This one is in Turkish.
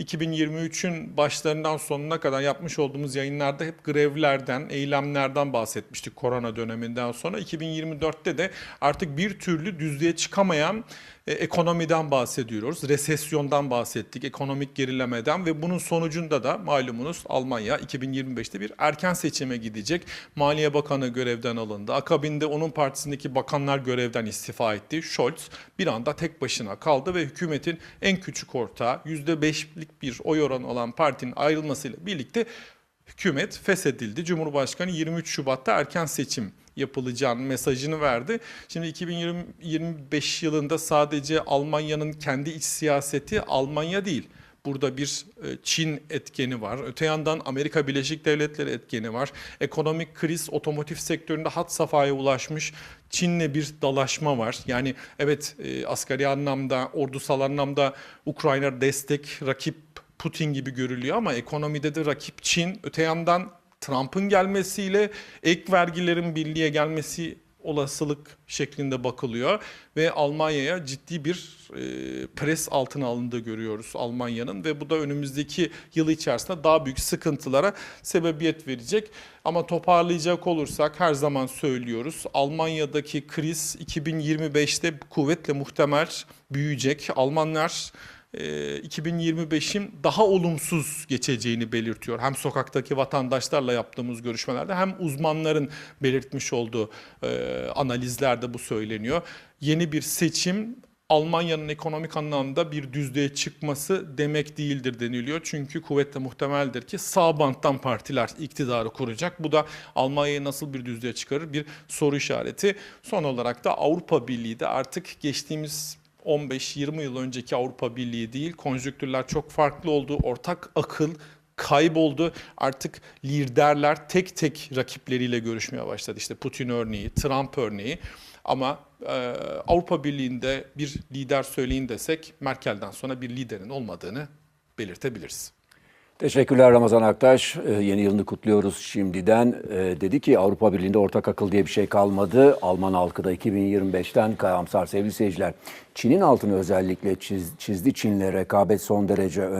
2023'ün başlarından sonuna kadar yapmış olduğumuz yayınlarda hep grevlerden, eylemlerden bahsetmiştik korona döneminden sonra. 2024'te de artık bir türlü düzlüğe çıkamayan e, ekonomiden bahsediyoruz. Resesyondan bahsettik, ekonomik gerilemeden ve bunun sonucunda da malumunuz Almanya 2025'te bir erken seçime gidecek. Maliye Bakanı görevden alındı. Akabinde onun partisindeki bakanlar görevden istifa etti. Scholz bir anda tek başına kaldı ve hükümetin en küçük ortağı %5'lik bir oy oranı olan partinin ayrılmasıyla birlikte hükümet feshedildi. Cumhurbaşkanı 23 Şubat'ta erken seçim yapılacağını mesajını verdi. Şimdi 2025 yılında sadece Almanya'nın kendi iç siyaseti Almanya değil. Burada bir e, Çin etkeni var. Öte yandan Amerika Birleşik Devletleri etkeni var. Ekonomik kriz otomotiv sektöründe hat safhaya ulaşmış. Çin'le bir dalaşma var. Yani evet e, asgari anlamda, ordusal anlamda Ukrayna destek, rakip Putin gibi görülüyor ama ekonomide de rakip Çin. Öte yandan Trump'ın gelmesiyle ek vergilerin birliğe gelmesi olasılık şeklinde bakılıyor ve Almanya'ya ciddi bir e, pres altına alındığı görüyoruz Almanya'nın ve bu da önümüzdeki yıl içerisinde daha büyük sıkıntılara sebebiyet verecek. Ama toparlayacak olursak her zaman söylüyoruz Almanya'daki kriz 2025'te kuvvetle muhtemel büyüyecek. Almanlar 2025'in daha olumsuz geçeceğini belirtiyor. Hem sokaktaki vatandaşlarla yaptığımız görüşmelerde hem uzmanların belirtmiş olduğu e, analizlerde bu söyleniyor. Yeni bir seçim Almanya'nın ekonomik anlamda bir düzlüğe çıkması demek değildir deniliyor. Çünkü kuvvetle muhtemeldir ki sağ banttan partiler iktidarı kuracak. Bu da Almanya'yı nasıl bir düzlüğe çıkarır bir soru işareti. Son olarak da Avrupa Birliği de artık geçtiğimiz 15-20 yıl önceki Avrupa Birliği değil. Konjüktürler çok farklı oldu. Ortak akıl kayboldu. Artık liderler tek tek rakipleriyle görüşmeye başladı. İşte Putin örneği, Trump örneği. Ama e, Avrupa Birliği'nde bir lider söyleyin desek Merkel'den sonra bir liderin olmadığını belirtebiliriz. Teşekkürler Ramazan Aktaş. Ee, yeni yılını kutluyoruz şimdiden. Ee, dedi ki Avrupa Birliği'nde ortak akıl diye bir şey kalmadı. Alman halkı da 2025'ten karamsar sevgili seyirciler. Çin'in altını özellikle çiz- çizdi. Çin'le rekabet son derece